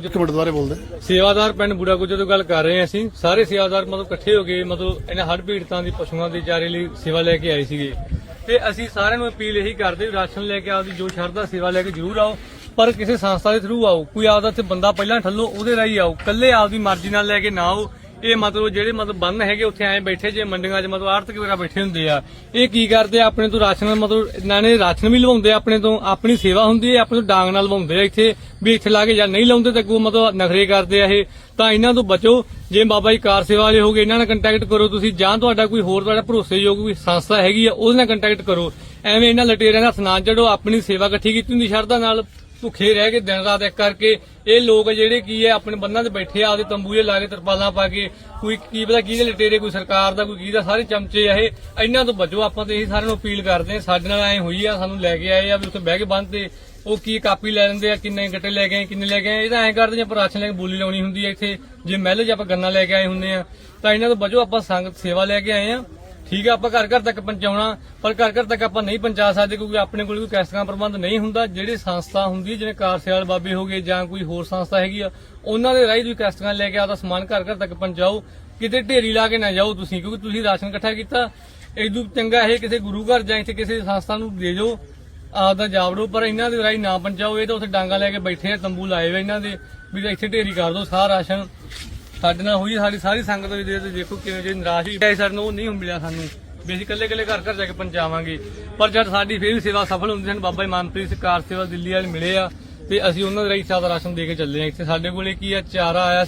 Gujjar minute ਦੁਬਾਰੇ ਬੋਲਦੇ ਸੇਵਾਦਾਰ ਪਿੰਡ ਬੂੜਾ ਗੁਜਰ ਤੋਂ ਗੱਲ ਕਰ ਰਹੇ ਹਾਂ ਅਸੀਂ। ਸਾਰੇ ਸੇਵਾਦਾਰ ਮਤਲਬ ਇਕੱਠੇ ਹੋ ਕੇ ਮਤਲਬ ਇਹਨਾਂ ਹੜ੍ਹ ਪੀੜਤਾਂ ਦੀ ਪਸ਼ੂਆਂ ਦੇ ਚਾਰੇ ਲਈ ਸੇਵਾ ਲੈ ਕੇ ਆਏ ਸੀਗੇ। ਤੇ ਅਸੀਂ ਸਾਰਿਆਂ ਨੂੰ ਅਪੀਲ ਇਹੀ ਕਰਦੇ ਵੀ ਰਾਸ਼ਨ ਲੈ ਕੇ ਆਪਦੀ ਜੋ ਸ਼ਰਧਾ ਸੇਵਾ ਲੈ ਕੇ ਜ਼ਰੂਰ ਆਓ, ਪਰ ਕਿਸੇ ਸੰਸਥਾ ਦੇ ਥਰੂ ਆਓ। ਕੋਈ ਆਪਦਾ ਇੱਥੇ ਬੰਦਾ ਪਹਿਲਾਂ ਠੱਲੋ, ਉਹਦੇ ਰਾਹੀਂ ਆਓ। ਕੱਲੇ ਆਪਦੀ ਮਰਜ਼ੀ ਨਾਲ ਲੈ ਕੇ ਨਾ ਆਓ। ਇਹ ਮਤਲਬ ਜਿਹੜੇ ਮਤਲਬ ਬੰਨ ਹੈਗੇ ਉੱਥੇ ਐਂ ਬੈਠੇ ਜੇ ਮੰਡੀਆਂ 'ਚ ਮਤਲਬ ਆੜਤਕ ਵਗੈਰਾ ਬੈਠੇ ਹੁੰਦੇ ਆ। ਇਹ ਕੀ ਕਰਦੇ ਆ? ਆਪਣੇ ਤੋਂ ਰਾਸ਼ਨ ਮਤਲਬ ਇਹਨਾਂ ਨੇ ਰਾਸ਼ਨ ਵੀ ਲਵਾਉਂਦੇ ਆ, ਆਪਣੇ ਤੋਂ ਆਪਣੀ ਸੇਵਾ ਹੁੰਦੀ ਹੈ, ਆਪਣੇ ਤੋਂ ਡਾਂਗ ਨਾਲ ਲਵਾਉਂਦੇ ਆ ਇੱਥੇ ਵੀ ਇੱਥੇ ਲਾ ਕੇ ਜਾਂ ਨਹੀਂ ਲਾਉਂਦੇ ਤਾਂ ਕੋਈ ਮਤਲਬ ਨਖਰੇ ਕਰਦੇ ਆ ਇਹ। ਤਾਂ ਇਹਨਾਂ ਤੋਂ ਬਚੋ। ਜੇ ਬਾਬਾ ਜੀ ਕਾਰ ਸੇਵਾ ਵਾਲੇ ਹੋਗੇ, ਇਹਨਾਂ ਨਾਲ ਕੰਟੈਕਟ ਕਰੋ ਤੁਸੀਂ। ਜਾਂ ਤੁਹਾਡਾ ਕੋਈ ਹੋਰ ਤੁਹਾਡਾ ਭਰੋਸੇਯੋਗ ਕੋਈ ਸੰਸਥਾ ਹੈਗੀ ਆ, ਉਹਦੇ ਨਾਲ ਕੰਟੈਕਟ ਕਰੋ। ਐਵੇਂ ਇਹਨਾਂ ਲਟੇਰਿਆਂ ਦਾ ਹੱਥ ਚੜੋ ਆਪਣੀ ਸੇਵਾ ਇਕੱਠੀ ਕੀਤੀ ਹੁੰਦੀ ਸ਼ਰਧਾ ਨਾਲ। ਭੁੱਖੇ ਰਹਿ ਕੇ ਦਿਨ ਰਾਤ ਇੱਕ ਕਰਕੇ ਇਹ ਲੋਕ ਜਿਹੜੇ ਕੀ ਹੈ, ਆਪਣੇ ਬੰਨਾਂ ਤੇ ਬੈਠੇ ਆ, ਆਪਦੇ ਤੰਬੂਏ ਲਾ ਕੇ ਤਰਪਾਲਾਂ ਪਾ ਕੇ, ਕੋਈ ਕੀ ਪਤਾ ਕਿਹਦੇ ਲਟੇਰੇ, ਕੋਈ ਸਰਕਾਰ ਦਾ, ਕੋਈ ਕਿਹਦਾ ਸਾਰੇ ਚਮਚੇ ਆ ਇਹ। ਇਹਨਾਂ ਤੋਂ ਬਚੋ ਆਪਾਂ ਤੇ ਇਹੀ ਸਾਰਿਆਂ ਨੂੰ ਅਪੀਲ ਕਰਦੇ ਆ ਸਾਡੇ ਨਾਲ ਐ ਹੋਈ ਆ, ਸਾਨੂੰ ਲੈ ਕੇ ਆਏ ਆ ਵੀ ਉੱਥੇ ਬਹਿ ਕੇ ਬੰਦ ਤੇ ਉਹ ਕੀ ਕਾਪੀ ਲੈ ਲੈਂਦੇ ਆ, ਕਿੰਨੇ ਗੱਟੇ ਲੈ ਗਏ ਕਿੰਨੇ ਲੈ ਗਏ ਇਹ ਤਾਂ ਐਂ ਕਰਦੇ ਜੇ ਆਪਾਂ ਰਾਸ਼ਨ ਲੈ ਕੇ ਬੋਲੀ ਲਾਉਣੀ ਹੁੰਦੀ ਹੈ ਇੱਥੇ, ਜੇ ਮਹਿਲ 'ਚ ਆਪਾਂ ਗੰਨਾ ਲੈ ਕੇ ਆਏ ਹੁੰਦੇ ਆ। ਤਾਂ ਇਹਨਾਂ ਤੋਂ ਬਚੋ, ਆਪਾਂ ਸੰਗਤ ਸੇਵਾ ਲੈ ਕੇ ਆਏ ਆ। ਠੀਕ ਆ, ਆਪਾਂ ਘਰ ਘਰ ਤੱਕ ਪਹੁੰਚਾਉਣਾ, ਪਰ ਘਰ ਘਰ ਤੱਕ ਆਪਾਂ ਨਹੀਂ ਪਹੁੰਚਾ ਸਕਦੇ ਕਿਉਂਕਿ ਆਪਣੇ ਕੋਲ ਕੋਈ ਕੈਸਟਾਂ ਪ੍ਰਬੰਧ ਨਹੀਂ ਹੁੰਦਾ। ਜਿਹੜੀ ਸੰਸਥਾ ਹੁੰਦੀ ਹੈ ਜਿਵੇਂ ਕਾਰ ਸੇਵਾਲ ਬਾਬੇ ਹੋਗੇ ਜਾਂ ਕੋਈ ਹੋਰ ਸੰਸਥਾ ਹੈਗੀ ਆ, ਉਹਨਾਂ ਦੇ ਰਾਹੀਂ ਤੁਸੀਂ ਕੈਸਟਾਂ ਲੈ ਕੇ ਆਪਦਾ ਸਮਾਨ ਘਰ ਘਰ ਤੱਕ ਪਹੁੰਚਾਓ। ਕਿਤੇ ਢੇਰੀ ਲਾ ਕੇ ਨਾ ਜਾਓ ਤੁਸੀਂ, ਕਿਉਂਕਿ ਤੁਸੀਂ ਰਾਸ਼ਨ ਇਕੱਠਾ ਕੀਤਾ। ਇਦੋਂ ਚੰਗਾ ਇਹ ਕਿਸੇ ਗੁਰੂ ਘਰ ਜਾਂ ਇੱਥੇ ਕਿਸੇ ਸੰਸਥਾ ਨੂੰ ਦੇ ਦਿਓ ਆਪਦਾ ਜਾਵੜੋ ਪਰ ਇਹਨਾਂ ਦੇ ਰਾਹੀਂ ਨਾ ਪਹੁੰਚਾਓ। ਇਹ ਤਾਂ ਉੱਥੇ ਡਾਂਗਾ ਲੈ ਕੇ ਬੈਠੇ ਆ, ਤੰਬੂ ਲਾਏ ਹੋਏ ਇਹਨਾਂ ਦੇ, ਵੀ ਇੱਥੇ ਢੇਰੀ ਕਰ ਦੋ ਸਾਰਾ ਰਾਸ਼ਨ। ਸਾਡੇ ਨਾਲ ਹੋਈ ਸਾਡੀ ਸਾਰੀ ਸੰਗਤ ਵੀ ਦੇ ਦੇਖੋ ਕਿਵੇਂ ਜੇ ਨਿਰਾਸ਼ ਹੀ ਹੈ ਸਾਨੂੰ ਉਹ ਨਹੀਂ ਮਿਲਿਆ ਸਾਨੂੰ। ਵੀ ਅਸੀਂ ਇਕੱਲੇ ਇਕੱਲੇ ਘਰ ਘਰ ਜਾ ਕੇ ਪਹੁੰਚਾਵਾਂਗੇ। ਪਰ ਜਦ ਸਾਡੀ ਫੇਰ ਵੀ ਸੇਵਾ ਸਫਲ ਹੁੰਦੀ, ਸਾਨੂੰ ਬਾਬਾ ਇਮਾਨਪ੍ਰੀਤ ਮਨਪ੍ਰੀਤ ਕਾਰ ਸੇਵਾ ਦਿੱਲੀ ਵਾਲੇ ਮਿਲੇ ਆ, ਤੇ ਅਸੀਂ ਉਹਨਾਂ ਦੇ ਰਾਹੀਂ ਸਾਦਾ ਰਾਸ਼ਨ ਦੇ ਕੇ ਚੱਲੇ ਆ। ਇੱਥੇ ਸਾਡੇ ਕੋਲੇ ਕੀ ਆ, ਚਾਰਾ ਆਇਆ